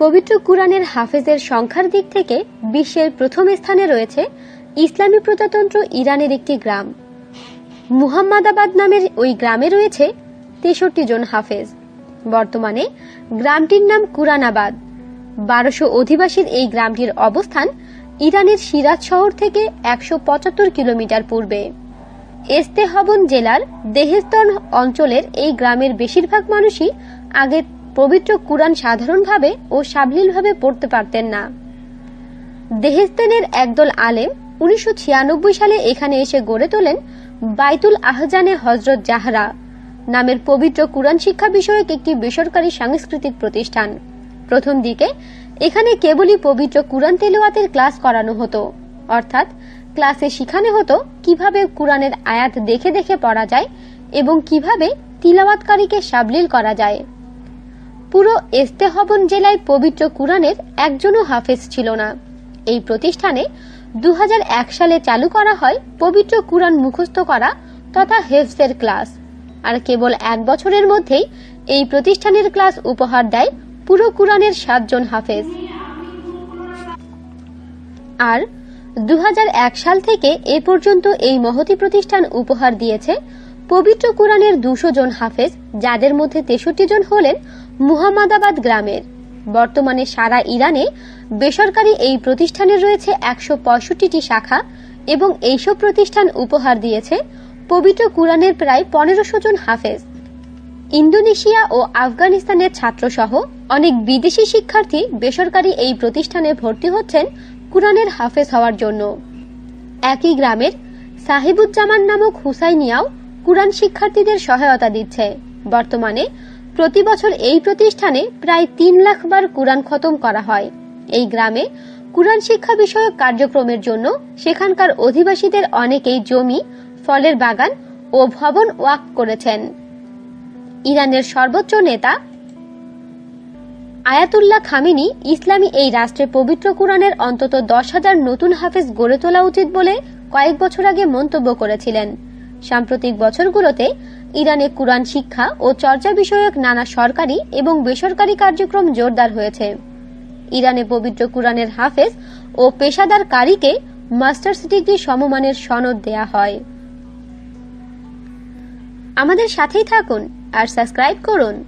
পবিত্র কুরআনের হাফেজের সংখ্যার দিক থেকে বিশ্বের প্রথম স্থানে রয়েছে ইসলামী প্রজাতন্ত্র ইরানের একটি গ্রাম। মুহাম্মাদাবাদ নামের ওই গ্রামে রয়েছে তেষট্টি জন হাফেজ। বর্তমানে গ্রামটির নাম কুরানাবাদ। বারোশো অধিবাসীর এই গ্রামটির অবস্থান ইরানের সিরাজ শহর থেকে একশো পঁচাত্তর কিলোমিটার পূর্বে। এস্তেহবন জেলার দেহেস্তন অঞ্চলের এই গ্রামের বেশিরভাগ মানুষই আগে পবিত্র কুরআন সাধারণভাবে ও সাবলীলভাবে পড়তে পারতেন না। দেহেস্তানের একদল আলেম উনিশশো ছিয়ানব্বই সালে এখানে এসে গড়ে তোলেন বাইতুল আহজানে হজরত জাহরা নামের পবিত্র কুরআন শিক্ষা বিষয়ক একটি বেসরকারি সাংস্কৃতিক প্রতিষ্ঠান। প্রথম দিকে এখানে কেবলই পবিত্র কুরআন তেলাওয়াতের ক্লাস করানো হতো। অর্থাৎ ক্লাসে শিখানো হতো কীভাবে কুরআনের আয়াত দেখে দেখে পড়া যায় এবং কীভাবে তিলাওয়াতকারীকে সাবলীল করা যায়। পুরো এস্তেহবন জেলায় পবিত্র কুরআনের একজনও হাফেজ ছিল না। এই প্রতিষ্ঠানে দু হাজার এক সালে চালু করা হয় পবিত্র কুরআন মুখস্থ করা তথা হেফজের ক্লাস। আর কেবল এক বছরের মধ্যেই এই প্রতিষ্ঠানের ক্লাস উপহার দেয় পুরো কুরআনের সাতজন হাফেজ। আর দু হাজার এক সাল থেকে এ পর্যন্ত এই মহতি প্রতিষ্ঠান উপহার দিয়েছে পবিত্র কুরআনের দুশো জন হাফেজ, যাদের মধ্যে তেষট্টি জন হলেন মুহাম্মাদাবাদ গ্রামের। বর্তমানে সারা ইরানে বেসরকারি এই প্রতিষ্ঠানের রয়েছে একশো পঁয়ষট্টিটি শাখা এবং এইসব প্রতিষ্ঠান উপহার দিয়েছে পবিত্র কুরআনের প্রায় পনেরোশো জন হাফেজ। ইন্দোনেশিয়া ও আফগানিস্তানের ছাত্রসহ অনেক বিদেশি শিক্ষার্থী বেসরকারি এই প্রতিষ্ঠানে ভর্তি হচ্ছেন কুরআনের হাফেজ হওয়ার জন্য। একই গ্রামের সাহিবুজ্জামান নামক হুসাইনিয়াও কুরআন শিক্ষার্থীদের সহায়তা দিচ্ছে। বর্তমানে প্রতি বছর এই প্রতিষ্ঠানে প্রায় তিন লাখ বার কুরআন খতম করা হয়। এই গ্রামে কুরআন শিক্ষা বিষয়ক কার্যক্রমের জন্য সেখানকার অধিবাসীদের অনেকেই জমি, ফলের বাগান ও ভবন ওয়াক করেছেন। ইরানের সর্বোচ্চ নেতা আয়াতুল্লাহ খামিনি, ইসলামী এই রাষ্ট্রে পবিত্র কোরআনের অন্তত দশ হাজার নতুন হাফেজ গড়ে তোলা উচিত বলে কয়েক বছর আগে মন্তব্য করেছিলেন। সাম্প্রতিক বছরগুলোতে ইরানে কুরআন শিক্ষা ও চর্চা বিষয়ক নানা সরকারি এবং বেসরকারি কার্যক্রম জোরদার হয়েছে। ইরানে পবিত্র কুরআনের হাফেজ ও পেশাদার কারীকে মাস্টার্স ডিগ্রি সমমানের সনদ দেয়া হয়। আমাদের সাথেই থাকুন আর সাবস্ক্রাইব করুন।